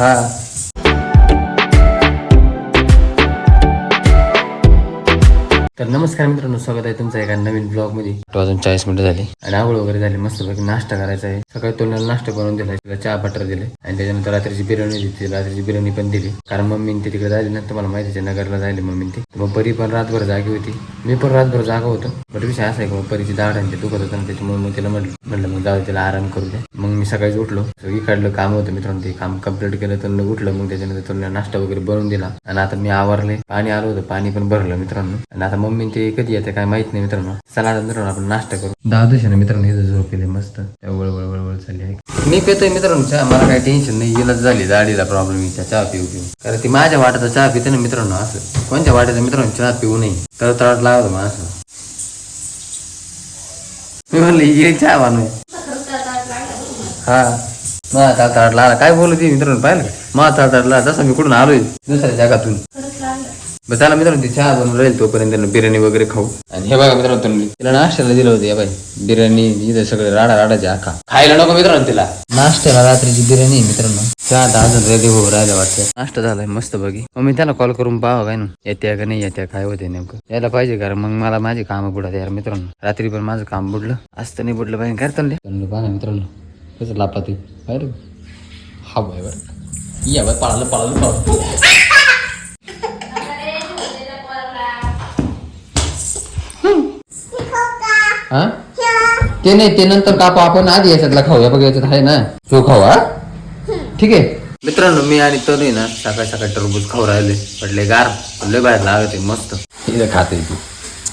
हा. तर नमस्कार मित्रांनो स्वागत आहे तुमचं एका नवीन ब्लॉगमध्ये. वाजून चाळीस मिनिटं झाली. आणि आंघोळ वगैरे झाली मस्त पैकी नाश्ता करायचा आहे. सकाळी तोंडाला नाश्ता बनवून दिला तिला चहा बटर दिले आणि त्याच्यानंतर रात्रीची बिर्याणी दिली रात्रीची बिर्याणी पण दिली. कारण मम्मी ते तिकडे झाली ना तुम्हाला माहिती आहे नगरला जायले मम्मी ती. मग परी पण रातभर जागी होती. मी पण रातभर जागा होतो. बट विषय असा आहे का मग परीची दाढ आणि ते दुखत होतं त्याच्यामुळे मग तिला म्हटलं म्हटलं मग जाऊ तिला आराम करू दे. मग मी सकाळीच उठलो. सगळी काढलं काम होतं मित्रांनो ते काम कंप्लीट केलं तर उठलं मग त्याच्यानंतर त्यांना नाश्ता वगैरे बनवून दिला. आणि आता मी आवरले. पाणी आलं होतं पाणी पण भरलं मित्रांनो. आणि आता मम्मी ते कधी येते काय माहीत नाही मित्रांनो. चला आता मित्रांनो आपण नाश्ता करू. दहा दिवसाने मित्रांनो इथं झोपेले मस्त. वळ वळ वळवळ चालली आहे. मी पेतोय मित्रांनो चहा. मला काही टेन्शन नाही. गेलंच झाली दाढीला प्रॉब्लेम इच्छा चहा पिऊ पिऊ. कारण ती माझ्या वाट्याचा चहा पिते ना मित्रांनो असं. कोणत्या वाट्याचा मित्रांनो चहा पिऊ नये. तर तळाट लागतो मग असं. मी म्हणलं ये चहा बनवू. हा. मला ताट ताट काय बोलत ती मित्रांनो पाहिलं का? मला ताट ताट मी कुठून आलोय दुसऱ्या जगातून. चला त्याला मित्रांनो ती चहा बनवून राहील तोपर्यंत त्यांना बिर्याणी वगैरे खाऊ. आणि हे बघा मित्रांनो तुम्ही तिला नाश्त्याला दिलं होतं या बाई. बिर्याणी इथं सगळे राडा राडाचे आखा खायला नको मित्रांनो तिला. नाश्त्याला रात्रीची बिर्याणी मित्रांनो. चहा दहा अजून रेडी होऊ राहिला वाटतं. नाश्ता झालाय मस्त बघी मग मी त्याला कॉल करून पाहा काय ना. येत्या का नाही येत्या काय होते नेमकं. यायला पाहिजे कारण मग मला माझी काम बुडत यार मित्रांनो. रात्री पण माझं काम बुडलं. असतं नाही बुडलं पाहिजे करतो पाहा ना मित्रांनो कसं लापा बाहेर हा बाय बरं या बाय पळालं पळालं पळालं. हा? ते नाही ते नंतर काप आपण आधी याच्यातला खाऊ या बघ याच्यात आहे ना. तो खाऊ हा? ठीक आहे. मित्रांनो मी आणि तो नाही ना सकाळी सकाळी टरबूज खाऊ राहिले. पडले गार. लय बाहेर लागते मस्त. इथं खाते तू.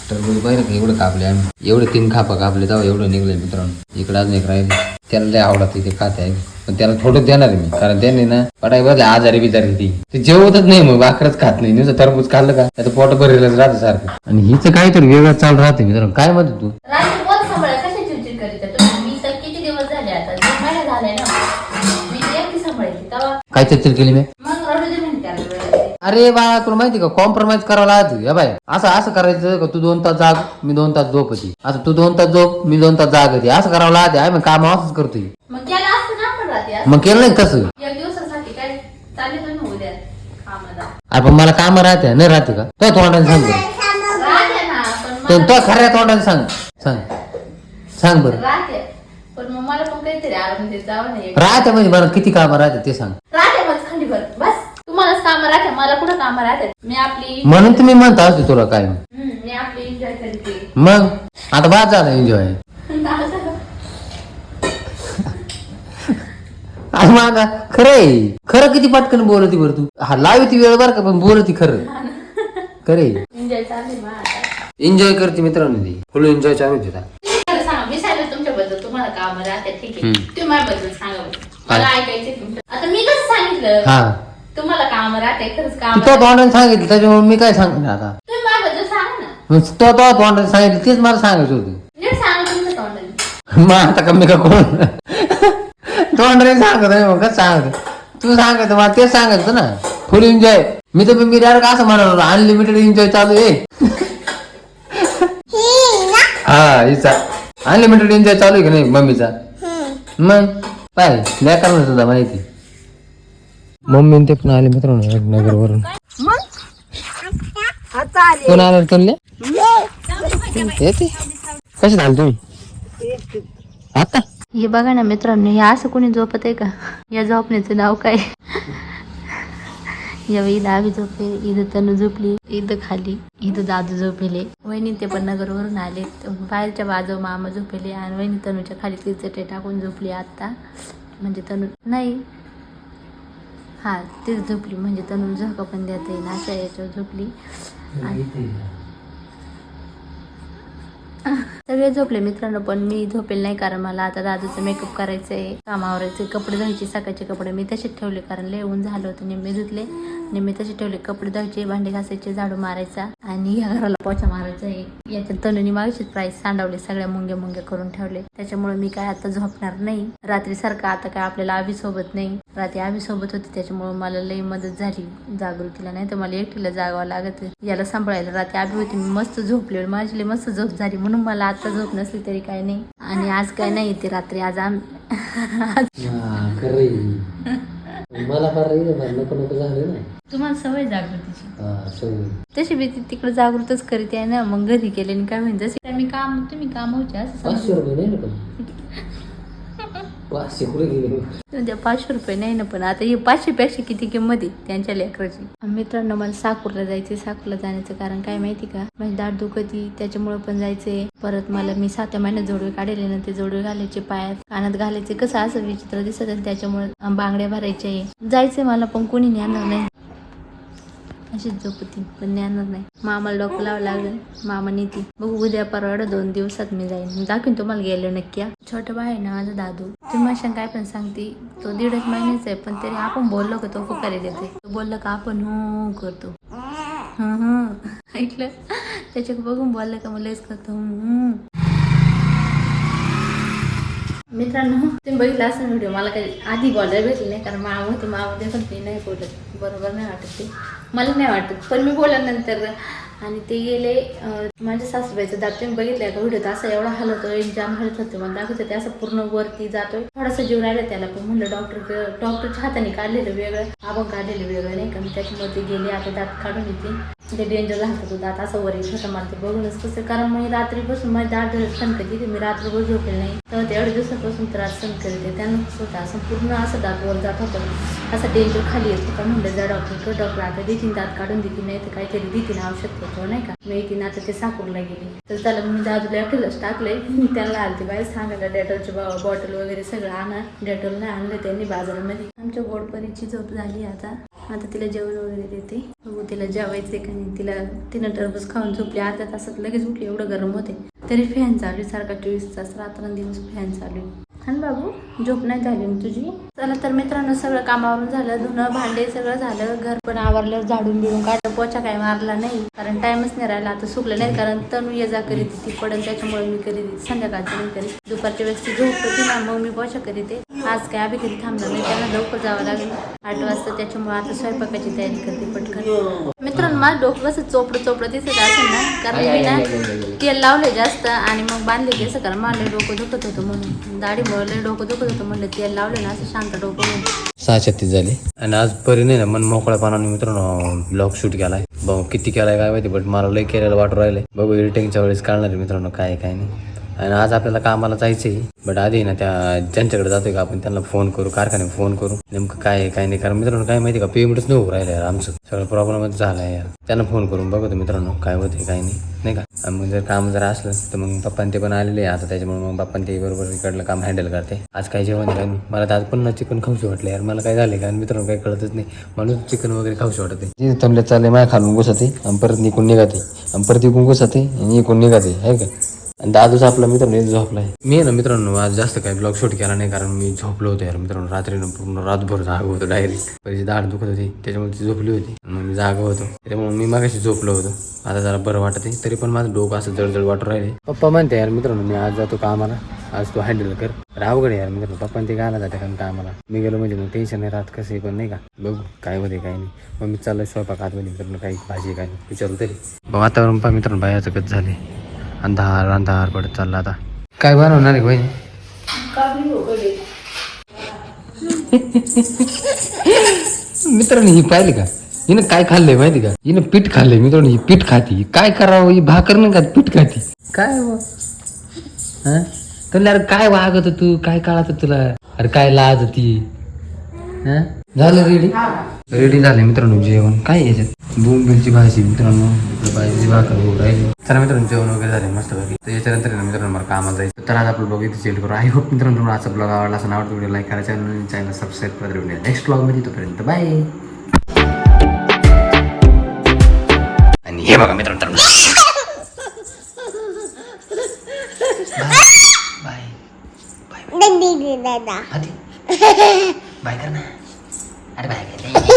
टरबूज बाहेर एवढं कापले आम्ही. एवढे तीन खापा कापले जाऊ एवढं निघले मित्रांनो. इकडे अजून एक राहिले. त्याला लय आवडत इथे खाते आहे पण त्याला थोडं देणार मी. कारण त्याने ना पडाय बघ आजारी बिजारी ती ते जेवतच नाही मग भाकरच खात नाही. नुसतं टरबूज खाल्लं का त्याचं पोट भरलेलंच राहतं सारखं. आणि हिचं काहीतरी वेगळं चालू राहते मित्रांनो. काय म्हणतो तू? रात्री कोण सांभाळा. कशा चिडचिड करीत आहे तुम्ही? मी तर किती दिवस झाले आता? दोन महिने झाले ना मी तर एकटी सांभाळायची. तेव्हा काय चर्चेल केली मी? मग रडू दे म्हणते त्याला वेळेला. अरे बाळा तुला माहिती का? कॉम्प्रोमाइज करावं लागत या बाय असं असं करायचं का? तू दोन तास जाग मी दोन तास झोप होती असं तू दोन तास झोप मी दोन तास जाग होती असं करावं लागत. आहे मग काम असंच करतोय. मग केलं असतं ना आपण रात्री आज. मग केलं नाही तसं? एक दिवसासाठी काय चालेल तुम्ही उद्या कामाला. अरे पण मला काम राहते. नाही राहते का? तो तोंडाने सांग बरं. राहते ना पण तो खऱ्या तोंडाने सांग. सांग. सांग बरं. राहते. पण मग मला पण काहीतरी आराम देत जावं नाही राहते म्हणजे मला किती काम राहते ते सांग. राहते काम राहते मला कुठं काम राहते? मी आपली म्हणून तुम्ही म्हणता असते तुला काय? हम्म, मी आपली एन्जॉय करते. मग? आता बाद झाला एन्जॉय अरे माझा खरं आहे. खरं किती पटकन बोलती बरं तू? हा लावती वेळ बरं का पण बोलती खरं. खरे एन्जॉय चालू मग आता एन्जॉय करते मित्रांनो ती. फुल एन्जॉय चालू आहे तिला. मला सांगा मी सांगितलं तुमच्याबद्दल तुम्हाला काम राहते ठीक आहे. हम्म. तुम्ही माझ्याबद्दल सांगा बरं. मला ऐकायचंय तुमचं आता मी कसं सांगितलं? हा. तुम्हाला काम राहते खरंच तू काम तो तोंडाने सांगितलं त्याच्यामुळे मी काय सांगणार आता? तुम्ही माझ्याबद्दल सांगा ना. मग तो तो तोंडाने सांगितलं तेच मला सांगायचं होतं. नीट सांगा तुमच्या तोंडाने. मग आता कमी का कोण? तोंडाने सांगत आहे मग कसं सांगत? तू सांगत मला तेच सांगायचं ना. फुल एन्जॉय मी तर मी डायरेक्ट असं म्हणाल अनलिमिटेड एन्जॉय चालू आहे. हा हिचा. अनलिमिटेड एन्जॉय चालू आहे की नाही मम्मीचा? मग? पाय नाही करणार सुद्धा माहिती. मम्मी ते पण आले मित्रांनो नगर वरून कोण आलं तुला येते कसे झाले तुम्ही? आता? हे बघा ना मित्रांनो हे असं कोणी झोपत आहे का? या झोपण्याचं नाव काय? या इथं आम्ही झोपले इथं तनु झोपली इथं खाली इथं दादू झोपेले. वहिनी ते पण नगरवरून आले. बाहेरच्या बाजू मामा झोपेले आणि वहिनी तनूच्या खाली तिरचटे टाकून झोपली आता. म्हणजे तनू नाही हा तीच झोपली. म्हणजे तनू झोका पण देता येईल अशा याच्यावर झोपली. सगळे झोपले मित्रांनो पण मी झोपेल नाही कारण मला आता दादूचं मेकअप करायचं आहे कामावरायचे कपडे धुवायचे सकाळचे कपडे मी तसेच ठेवले कारण लय ऊन झालं होतं निम्मे धुतले. निम्मे तसे ठेवले कपडे धुवायचे भांडे घासायचे झाडू मारायचा. आणि या घराला पोचा मारायचा आहे. याच्यात तनुनी मागशीच प्राईस सांडवले सगळ्या मुंग्या मुंग्या करून ठेवले. त्याच्यामुळे मी काय आता झोपणार नाही. रात्री सारखं आता काय आपल्याला आभी सोबत नाही. रात्री आभी सोबत होती त्याच्यामुळे मला लई मदत झाली. जागृतीला नाही तर मला एकटीला जागावं लागत. याला सांभाळायला रात्री आभी होती मी मस्त झोपले माझी लई मस्त झोप झाली म्हणून मला आता झोप नसली तरी काय नाही. आणि आज काय नाही ते रात्री आज आम मला फार नको नको झालं ना तुम्हाला सवय जागृतीची. हा सवय. तशी मी ती तिकडे जागृतच करीत आहे ना मग घरी केले आणि काय म्हणजे मी काम तुम्ही कामावचे असं पाचशे रुपये नाही ना पण पाचशे कुठे गेले पाचशे रुपये नाही ना पण आता हे पाचशे पेक्षा किती किंमत आहे त्यांच्या लेकराची? मित्रांनो मला साकूरला जायचे साकूरला जाण्याचं कारण काय माहिती का? माझी दाट दुखती त्याच्यामुळे पण जायचंय. परत मला मी सातव्या महिन्यात जोडवे काढले ना ते जोडवे घालायचे पायात. कानात घालायचे. कसं असं विचित्र दिसत त्याच्यामुळे बांगड्या भरायचे जायचंय मला पण कोणी नेणार नाही. अशीच झोपती पण ज्ञानच नाही. मामाला डोकं लावा लागेल. मामा नेती बघू उद्या परवाडा दोन दिवसात मी जाईन. दाखवीन तुम्हाला गेलो नक्की हा. छोटं बाय आहे ना माझा दादू. तुम्ही अशा काय पण सांगते तो दीडच महिन्याचा आहे पण तरी आपण बोललो का तो फुकारे देते. तो बोललं का आपण हो करतो. हं हं. ऐकलं? त्याच्या बघून बोललं का मला करतो मित्रांनो तुम्ही बघितलं असं व्हिडिओ मला काही आधी बोलायला भेटली नाही कारण माव होते मामा ते पण मी नाही बोलत. बरोबर नाही वाटत ते. मला नाही वाटत पण मी बोलल्यानंतर आणि ते गेले माझ्या सासूबाईचं दात तुम्ही बघितलंय का? व्हिडिओ असं एवढा हलवतोय जाम हलत होते मला दाखवत होते असं पूर्ण वरती जातोय. थोडासा जीव राहिला त्याला पण म्हणलं डॉक्टर डॉक्टरच्या हाताने काढलेलं वेगळं आपण काढलेलं वेगळं नाही का? मी त्याच्यामध्ये गेले आता दात काढून येते. ते डेंजर झालं तो दात असं वर होतं मला. ते बघूनच कसं कारण मी रात्रीपासून माझी दात सण येते मी रात्रभर झोपले नाही. तर ते अडीच दिवसापासून त्रास सहन करते त्यांना कसं होतं असं पूर्ण असं दात वर जात होतं. असं डेंजर खाली येत होता. म्हणलं जा डॉक्टर डॉक्टर आता देतील दात काढून देतील नाही तर काहीतरी देतील औषध देतो नाही का? मी येतील आता ते साकूरला गेले. तर त्याला मी दादूला एकटेलच टाकले त्यांना आलते बाहेर सांगायला डेटॉलचे बॉटल वगैरे सगळं आणा. डेटॉल नाही आणलं त्यांनी बाजारामध्ये. आमच्या गोडपरीची झोप झाली आता. आता तिला जेवण वगैरे देते. बघू तिला जेवायचे का नाही. तिला तिनं टरबूज खाऊन झोपली. अर्ध्या तासात लगेच उठली. एवढं गरम होते. तरी फॅन चालू आहे. सारखा चोवीस तास रात्रंदिवस फॅन चालू आहे. आणि बाबू झोप नाही झाली तुझी. चला तर मित्रांनो सगळं कामावरून झालं धुणं भांडे सगळं झालं. घर पण आवरलं झाडून बिडून काढलं पोचा काय मारला नाही. कारण टाइमच नाही राहिला आता सुकलं नाही. कारण तनु ये जा करीत ती पडेल त्याच्यामुळे मी करीत संध्याकाळचं मी करीत. दुपारच्या वेळेस ती झोप होती ना मग मी पोचा करीते आज काय आम्ही कधी थांबणार नाही त्यांना लवकर जावं लागेल. आठ वाजता त्याच्यामुळे आता स्वयंपाकाची तयारी करते पटकन. मित्रांनो माझं डोकं कसं चोपडं चोपडं दिसत असेल ना कारण मी ना तेल लावले जास्त आणि मग बांधले केस कारण मला डोकं दुखत होतं म्हणून. दाढीमुळे लय डोकं दुखत होतं म्हणलं तेल लावले ना असं शांत डोकं. सहा छत्तीस झाले. आणि आज परी नाही ना मन मोकळ्यापणाने मित्रांनो ब्लॉग शूट केलाय. भाऊ किती केलाय काय माहिती बट मला लय केलेलं वाटू राहिले बघू एडिटिंगच्या वेळेस कळणार आहे मित्रांनो काय काय नाही. आणि आज आपल्याला कामाला जायचंय. बट आधी ना त्या ज्यांच्याकडे जातोय का आपण त्यांना फोन करू कारखान्यात फोन करू. नेमकं काय काय नाही? कारण मित्रांनो काय माहिती का? पेमेंटच नाही होऊ राहिलं यार आमचं. सगळं प्रॉब्लेमच झालाय यार. त्यांना फोन करून बघतो मित्रांनो काय होते काय नाही. नाही का? मग जर काम जर असलं तर मग पप्पान ते पण आलेले आहे. आता त्याच्यामुळे मग पप्पान ते बरोबर इकडलं काम हँडल करते. आज काय जेवण काय मला तर आज पण चिकन खाऊशी वाटलं यार. मला काय झालं कारण मित्रांनो काही कळतच नाही. म्हणून चिकन वगैरे खाऊशी वाटते तिथे चालले माया खालून घुसते आणि परत निघून निघाते. आणि परत इकून घुसते आणि इकून निघाते. आहे का? आणि दादूच आपला मित्र नाही झोपलाय मी ना मित्रांनो आज जास्त काही ब्लॉग शूट केला नाही कारण मी झोपलो होतो यार मित्रांनो रात्रीनं पूर्ण रातभर जागं होतो डायरेक्ट पहिली दाढ दुखत होती त्याच्यामुळे ती झोपली होती मग मी जागा होतो. त्याच्यामुळे मी मागाशी झोपलो होतो. आता जरा बरं वाटत आहे तरी पण माझं डोकं असं जडजड वाटू राहिले पप्पा म्हणते यार मित्रांनो मी आज जातो कामाला. आज तू हँडल कर. रावगड यार मित्रांनो पप्पा ते गायला जाते कारण कामाला? मी गेलो म्हणजे मग टेन्शन नाही राहत कसं पण नाही का? बघू काय होते काय नाही. मग मी चाललोय स्वयंपाक आतमध्ये म्हणजे मित्रांनो काही भाजी काय नाही. विचारू तरी. वातावरण पहा मित्रांनो बायाचं कच झाले अंधार अंधार पडत चालला आता. काय बनवणार आहे बहिणी मित्रांनो ही पाहिली का? हिनं काय खाल्लंय माहिती का? हिनं पीठ खाल्लंय मित्रांनो ही पीठ खाती. काय करावं? ही भाकर नाही का पीठ खाती. काय हो? तुला अरे काय वागत तू? काय काळात तुला? अरे काय लाज ती झालं रेडी रेडी झाले मित्रांनो जेवण. काय याच्यात? बोंबिलची भाजी मित्रांनो. भाजी भाकर राहिली. चला मित्रांनो जेवण वगैरे झाले मस्त पैकी तर याच्यानंतर मित्रांनो मला कामाला जायचं. तर आज आपलं ब्लॉग इथे सेल करू. आय होप मित्रांनो तुम्हाला आजचा ब्लॉग आवडला असं आवडतो व्हिडिओ लाईक करा चॅनल चॅनल सबस्क्राईब करा. व्हिडिओ नेक्स्ट ब्लॉगमध्ये तोपर्यंत बाय आणि हे बघा मित्रांनो बाय बाय बाय कर ना. अरे बाय